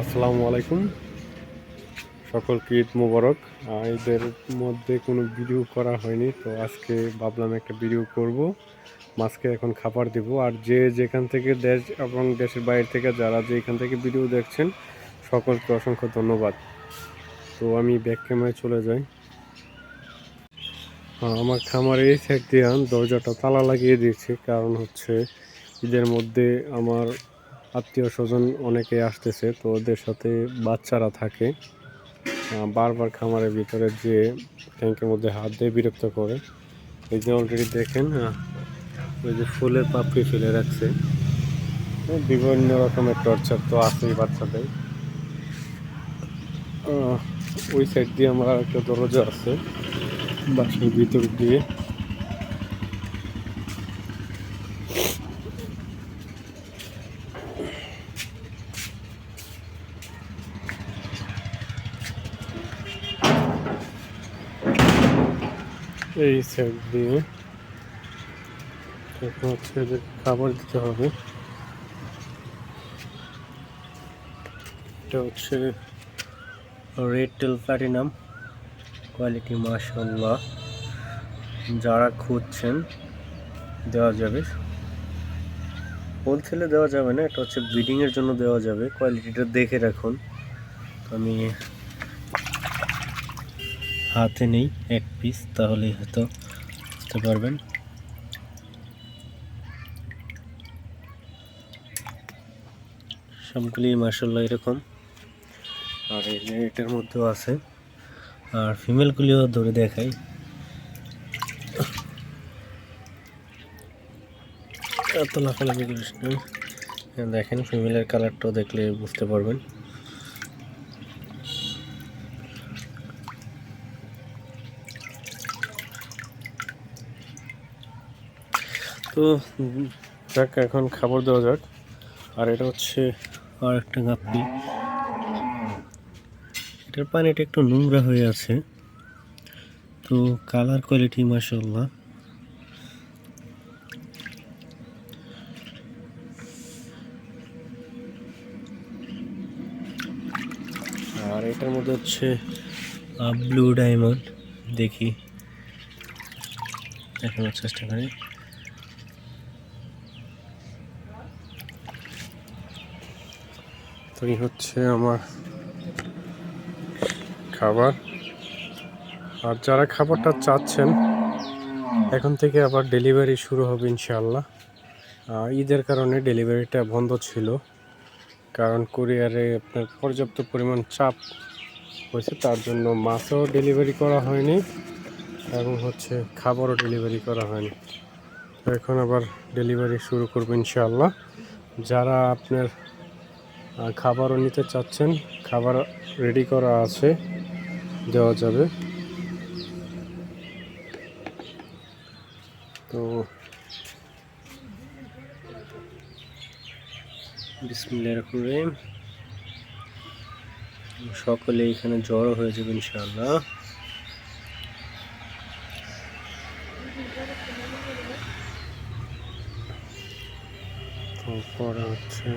আসসালামু আলাইকুম। সকলকে ঈদ মোবারক। ঈদের মধ্যে কোনো ভিডিও করা হয়নি, তো আজকে ভাবলাম একটা ভিডিও করব। মাছকে এখন খাবার দেব। আর যে যেখান থেকে দেশ এবং দেশের বাইরে থেকে যারা যে এখান থেকে ভিডিও দেখছেন, সকলকে অসংখ্য ধন্যবাদ। তো আমি ব্যাক ক্যামেরায় চলে যাই। আমার খামারে এই সাইড দিয়ে দরজাটা তালা লাগিয়ে দিয়েছি। কারণ হচ্ছে ঈদের মধ্যে আমার আত্মীয় স্বজন অনেকে আসতেছে, তো ওদের সাথে বাচ্চারা থাকে। বারবার খামারের ভিতরে যে ট্যাঙ্কের মধ্যে হাত দিয়ে বিরক্ত করে। এই যে অলরেডি দেখেন ওই যে ফুলের পাপড়ি ফেলে রাখছে। বিভিন্ন রকমের টর্চার তো আছেই বাচ্চাদের। ওই সাইড দিয়ে আমার একটা দরজা আছে, বাসার ভিতর দিয়ে। এই সাইড দিয়ে। এখন হচ্ছে যে খাবার দিতে হবে। এটা হচ্ছে রেড টেল প্লাটিনাম কোয়ালিটি মাশাল্লাহ যারা খুঁজছেন, দেওয়া যাবে। হোলসেলে দেওয়া যাবে না, এটা হচ্ছে ব্রিডিংয়ের জন্য দেওয়া যাবে। কোয়ালিটিটা দেখে রাখুন। আমি হাতে নেই, এক পিস তাহলে হয়তো বুঝতে পারবেন। সবগুলি মার্শাল্লাহ এরকম। আর এটার মধ্যেও আছে। আর ফিমেলগুলিও ধরে দেখাই। এত লাফালাফি করিস দেখেন, ফিমেলের কালারটাও দেখলে বুঝতে পারবেন। তো, যাক, এখন খাবার দেওয়া যাক। আর এটা হচ্ছে আর একটা গাপ্পি। এটার পানিটা একটু নোংরা হয়ে আছে। তো, কালার কোয়ালিটি মাসাল্লাহ আর এটার মধ্যে হচ্ছে ব্লু ডায়মন্ড। দেখি। দেখানোর চেষ্টা করি। এই হচ্ছে আমার খাবার। আর যারা খাবারটা চাচ্ছেন এখন থেকে আবার ডেলিভারি শুরু হবে ইনশাআল্লাহ। আহ, ঈদের কারণে ডেলিভারিটা বন্ধ ছিল কারণ কুরিয়ারে আপনার পর্যাপ্ত পরিমাণ চাপ হয়েছে তার জন্য মাছও ডেলিভারি করা হয়নি এবং হচ্ছে খাবারও ডেলিভারি করা হয়নি। এখন আবার ডেলিভারি শুরু করব ইনশাআল্লাহ। যারা আপনার খাবারও নিতে চাচ্ছেন। খাবার রেডি করা আছে, দেওয়া যাবে। তো সকলে এখানে জড়ো হয়ে যাবে ইনশাআল্লাহ। তারপরে হচ্ছে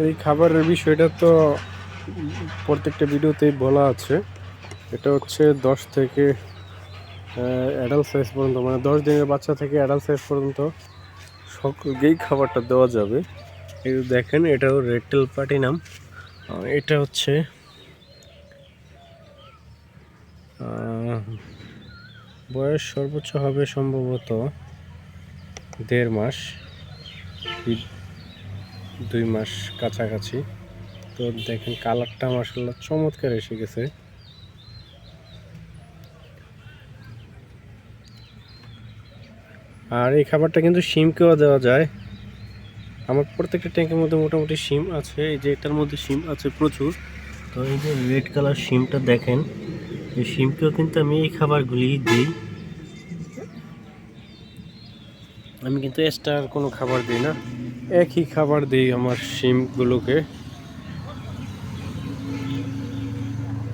আর এই খাবারের বিষয়টা তো প্রত্যেকটা ভিডিওতেই বলা আছে। এটা হচ্ছে দশ থেকে অ্যাডাল্ট সাইজ পর্যন্ত মানে দশ দিনের বাচ্চা থেকে অ্যাডাল্ট সাইজ পর্যন্ত সকলকেই খাবারটা দেওয়া যাবে, এই দেখেন, এটাও রেডটেল প্লাটিনাম। এটা হচ্ছে বয়স সর্বোচ্চ হবে সম্ভবত দেড় মাস। দুই মাস কাছাকাছি। তো দেখেন কালারটা মাসাল্লাহ চমৎকার এসে গেছে। আর এই খাবারটা কিন্তু শিমকেও দেওয়া যায়। আমার প্রত্যেকটা ট্যাঙ্কের মধ্যে মোটামুটি শিম আছে, এই যে এটার মধ্যে শিম আছে প্রচুর। তো এই যে রেড কালার শিমটা দেখেন, এই শিমকেও কিন্তু আমি এই খাবারগুলি দিই। আমি কিন্তু এক্সট্রা কোনো খাবার দিই না। একই খাবার দিই আমার শিমগুলোকে।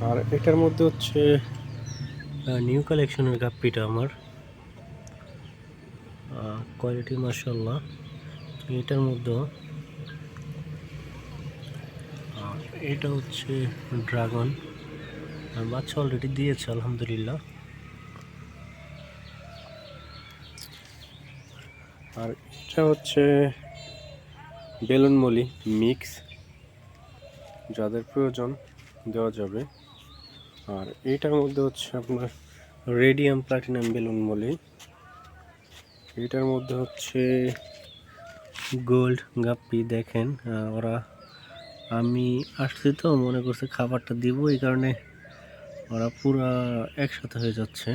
আর এটার মধ্যে হচ্ছে নিউ কালেকশনের গাপ্পিটা আমার। কোয়ালিটি মার্শাল্লাহ এটার মধ্যে এটা হচ্ছে ড্রাগন বাচ্চা অলরেডি দিয়েছে, আলহামদুলিল্লাহ। আর এটা হচ্ছে বেলুন মলি মিক্স। যাদের প্রয়োজন দেওয়া যাবে। আর এইটার মধ্যে হচ্ছে আপনার রেডিয়াম প্লাটিনাম বেলুন মলি এটার মধ্যে হচ্ছে গোল্ড গাপ্পি, দেখেন। ওরা, আমি আসছি তো, মনে করছে খাবারটা দিব, এই কারণে ওরা পুরা একসাথে হয়ে যাচ্ছে।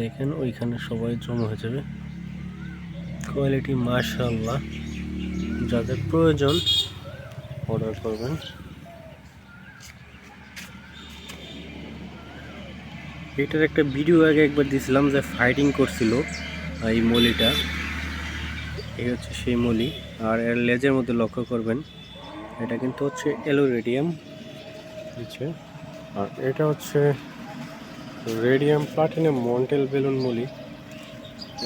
দেখেন, ওইখানে সবাই জমা হয়ে যাবে। কোয়ালিটি মাশাআল্লাহ। যাদের প্রয়োজন অর্ডার করবেন। এটার একটা ভিডিও আগে একবার দিয়েছিলাম যে ফাইটিং করছিল এই মলিটা। এই হচ্ছে সেই মলি। আর এর লেজের মধ্যে লক্ষ্য করবেন, এটা কিন্তু হচ্ছে এলোরেডিয়াম নিচে আর এটা হচ্ছে রেডিয়াম প্লাটিনাম মন্টেল বেলুন মলি।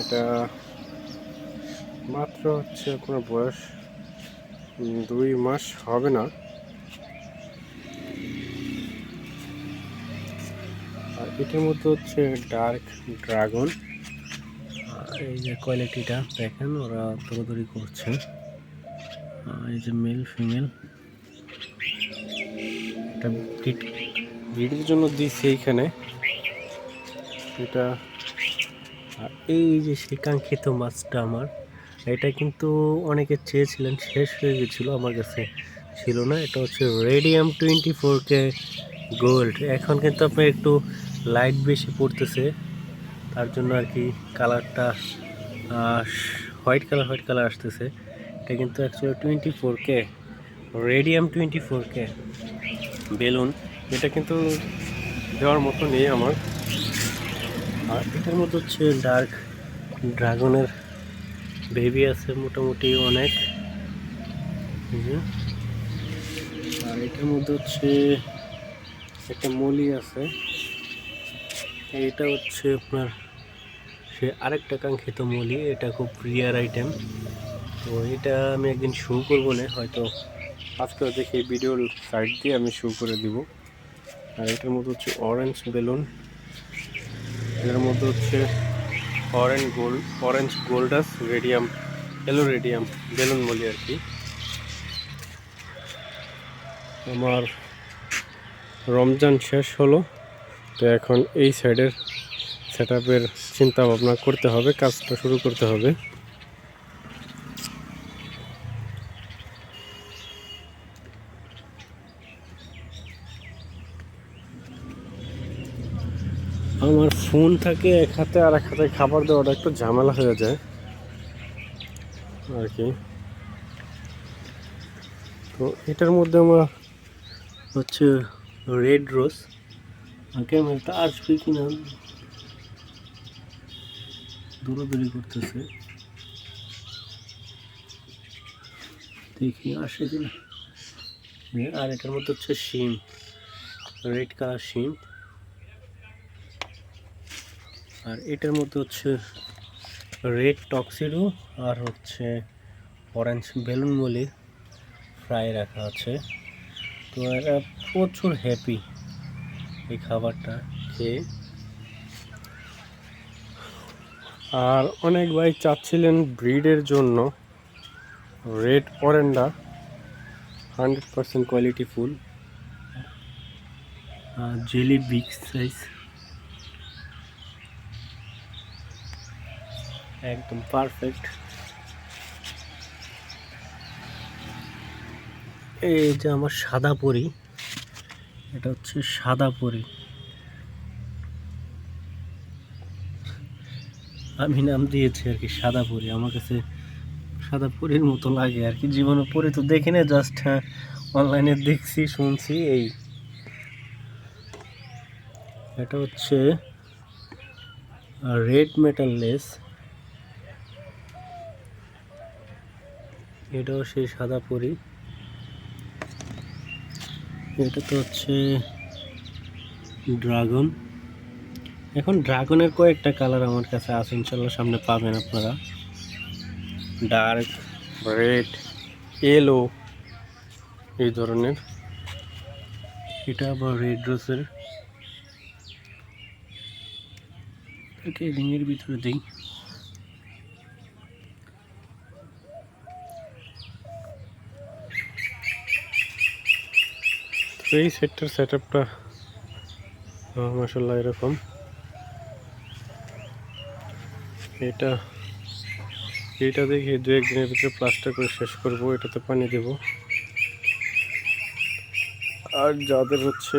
এটা মাত্র হচ্ছে আপনার বয়স দুই মাস হবে না। আর এটার মধ্যে হচ্ছে ডার্ক ড্রাগন। এই যে কোয়ালিটিটা দেখেন, ওরা দৌড়াদৌড়ি করছে। এই যে মেল ফিমেল। এটা ব্রিডের জন্য দিয়েছি এইখানে। এটা আর এই যে সেই কাঙ্ক্ষিত মাছটা আমার, এটা কিন্তু অনেকে চেয়েছিলেন, শেষ হয়ে গেছিল, আমার কাছে ছিল না। এটা হচ্ছে radium twenty four K gold এখন কিন্তু আপনার একটু লাইট বেশি পড়তেছে, তার জন্য আর কি কালারটা হোয়াইট কালার হোয়াইট কালার আসতেছে। এটা কিন্তু actually twenty four K radium twenty four K balloon, এটা কিন্তু দেওয়ার মতো নেই আমার। আর এটার মধ্যে হচ্ছে ডার্ক ড্রাগনের বেবি আছে মোটামুটি অনেক। আর এটার মধ্যে হচ্ছে একটা মলি আছে। এটা হচ্ছে আপনার সে আরেকটা কাঙ্ক্ষিত মলি, এটা খুব রিয়ার আইটেম তো এটা আমি একদিন শো করব না, হয়তো আজকে দেখি ভিডিওর সাইড দিয়ে আমি শো করে দিব। আর এটার মধ্যে হচ্ছে অরেঞ্জ বেলুন। এর মধ্যে হচ্ছে অরেঞ্জ গোল্ড অরেঞ্জ গোল্ডাস রেডিয়াম এলো রেডিয়াম বেলুন বলি আর কি। আমার রমজান শেষ হলো, তো এখন এই সাইডের সেট আপের চিন্তা ভাবনা করতে হবে, কাজটা শুরু করতে হবে আমার ফোন থাকে, এক হাতে আর এক হাতে খাবার দেওয়াটা একটু ঝামেলা হয়ে যায়। আর কি। তো এটার মধ্যে আমার হচ্ছে রেড রোজ আগে আমি ক্যামেরাটা আসবে কিনা দৌড়াদৌড়ি করতেছে। দেখি আসে কিনা। আর এটার মধ্যে হচ্ছে শিম রেড কালার শিম। আর এটার মধ্যে হচ্ছে রেড টক্সিডো আর হচ্ছে অরেঞ্জ বেলুন বলে ফ্রাই রাখা আছে। তো এরা প্রচুর হ্যাপি এই খাবারটা খেয়ে। আর অনেক ভাই চাচ্ছিলেন ব্রিডের জন্য রেড অরেন্ডা হান্ড্রেড পার্সেন্ট কোয়ালিটি ফুল। জেলি বিগ সাইজ একদম পারফেক্ট এই যে আমার সাদা পরি, এটা হচ্ছে সাদা পরি। আমি নাম দিয়েছি আর কি সাদা পরি, আমার কাছে সাদা পরির মতো লাগে আর কি। জীবনে পরি তো দেখি না জাস্ট হ্যাঁ অনলাইনে দেখছি, শুনছি, এই। এটা হচ্ছে রেড মেটাল লেস এটাও সেই সাদা পরি। এটা তো হচ্ছে ড্রাগন। এখন ড্রাগনের কয়েকটা কালার আমার কাছে আছে, ইনশাল্লাহ সামনে পাবেন আপনারা। ডার্ক, রেড এলো এই ধরনের। এটা আবার রেড রোজের। এটাকে রিংয়ের ভিতরে দিই। এই সেটটার সেট আপটা মাসাল্লাহ এরকম। এটা এটা দেখি দু একদিনের ভিতরে প্লাস্টার করে শেষ করব, এটাতে পানি দেব। আর যাদের হচ্ছে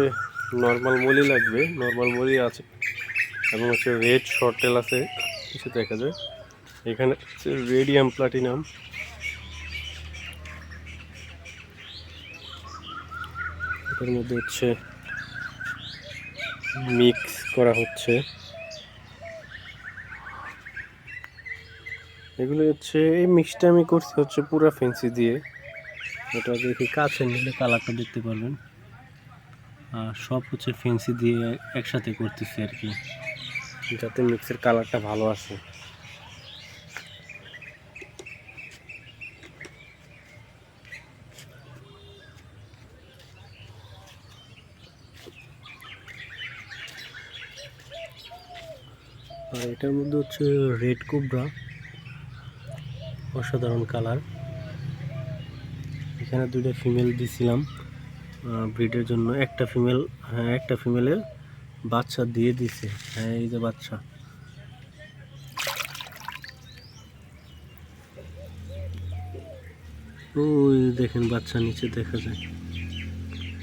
নর্মাল মলি লাগবে নর্মাল মলি আছে, এবং হচ্ছে রেড শর্টেল আছে, কিছু দেখা যায়। এখানে হচ্ছে রেডিয়াম প্লাটিনাম এটার মধ্যে হচ্ছে মিক্স করা হচ্ছে। এগুলো হচ্ছে, এই মিক্সটা আমি করছি হচ্ছে পুরো ফেন্সি দিয়ে। এটা দেখি কাছে নিলে কালারটা দেখতে পারবেন। আর সব হচ্ছে ফেন্সি দিয়ে একসাথে করতেছি আর কি। যাতে মিক্সের কালারটা ভালো আসে। আর এটার মধ্যে হচ্ছে রেড কুবরা অসাধারণ কালার এখানে দুইটা ফিমেল দিছিলাম ব্রিডের জন্য। একটা ফিমেল হ্যাঁ একটা ফিমেলের বাচ্চা দিয়ে দিছে। হ্যাঁ এই যে বাচ্চা। ওই দেখেন বাচ্চা, নিচে দেখা যায়।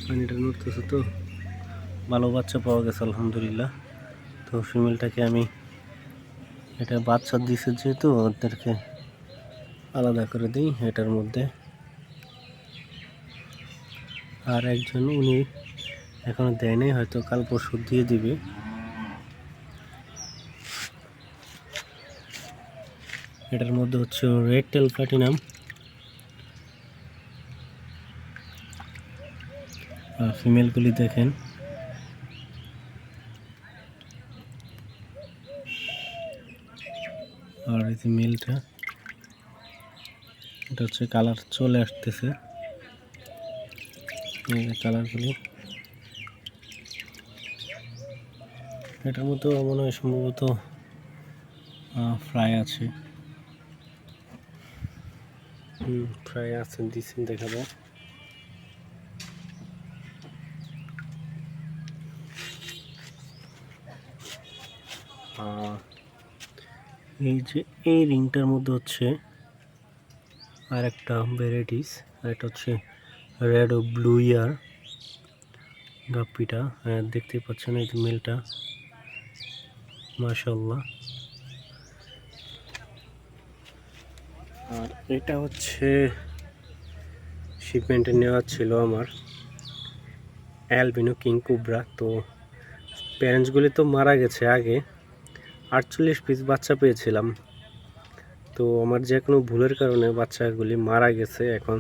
পানিটা নড়তেছে তো। ভালো বাচ্চা পাওয়া গেছে, আলহামদুলিল্লাহ। তো ফিমেলটাকে আমি এটা বাচ্চা দিছে যেহেতু, ওদেরকে আলাদা করে দিই এটার মধ্যে। আর একজন উনি এখনও দেয়নি হয়তো কাল পরশু দিয়ে দিবে। এটার মধ্যে হচ্ছে রেড টেল প্লাটিনাম ফিমেলগুলি দেখেন। এই মেলটা। এটা হচ্ছে কালার চলে আসতেছে। কালারগুলি। এটার মতো মনে হয় সম্ভবত ফ্রাই আছে। ফ্রাই আছে দিচ্ছেন দেখা এই যে, এই রিংটার মধ্যে হচ্ছে আর একটা ভ্যারাইটিস আর একটা হচ্ছে রেড ও ব্লু ইয়ার। গাপ্পিটা হ্যাঁ দেখতেই পাচ্ছেন এই মেলটা। মাশাল্লাহ আর এটা হচ্ছে শিপমেন্টে নেওয়া ছিল আমার অ্যালবিনো কিং কুবরা তো প্যারেন্টসগুলি তো মারা গেছে আগে। আটচল্লিশ পিস বাচ্চা পেয়েছিলাম। তো আমার যে কোনো ভুলের কারণে বাচ্চাগুলি মারা গেছে। এখন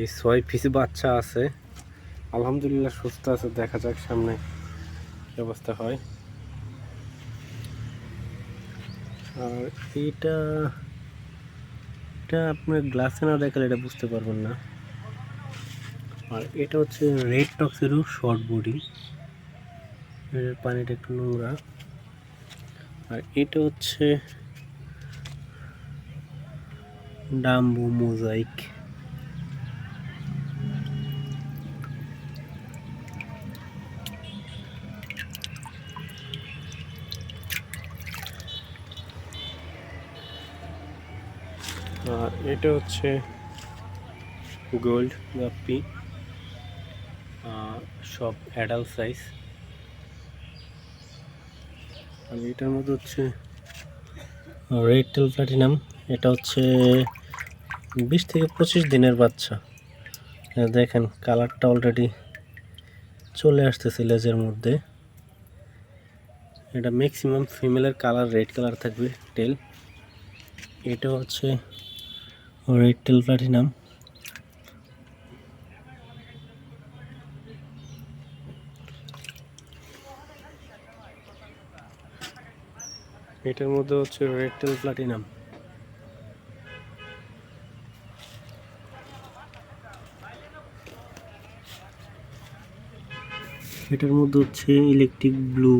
এই ছয় পিস বাচ্চা আছে। আলহামদুলিল্লাহ সুস্থ আছে, দেখা যাক সামনে অবস্থা হয়। আর এইটা, এটা আপনার গ্লাসে না দেখালে এটা বুঝতে পারবেন না। আর এটা হচ্ছে রেড টক্সেরও শর্ট বডি এর পানিটা একটু নোংরা। আর এটা হচ্ছে ডাম্বু মোজাইক। আর এটা হচ্ছে গোল্ড গাপ্পি সব অ্যাডাল্ট সাইজ। আর এটার মধ্যে হচ্ছে রেড টেল প্লাটিনাম এটা হচ্ছে বিশ থেকে পঁচিশ দিনের বাচ্চা। দেখেন কালারটা অলরেডি চলে আসতেছে লেজের মধ্যে। এটা ম্যাক্সিমাম ফিমেলের কালার রেড কালার থাকবে টেল এটা হচ্ছে রেড রেডটেল প্লাটিনাম এটার মধ্যে হচ্ছে রেডটেল প্লাটিনাম এটার মধ্যে হচ্ছে ইলেকট্রিক ব্লু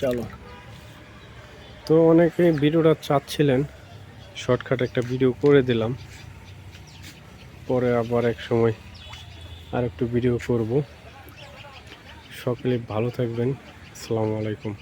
চলো। তো অনেকে ভিডিওটা চাচ্ছিলেন শর্টকাট একটা ভিডিও করে দিলাম। পরে আবার এক সময় আর একটু ভিডিও করব। সকলে ভালো থাকবেন। আসসালামু আলাইকুম।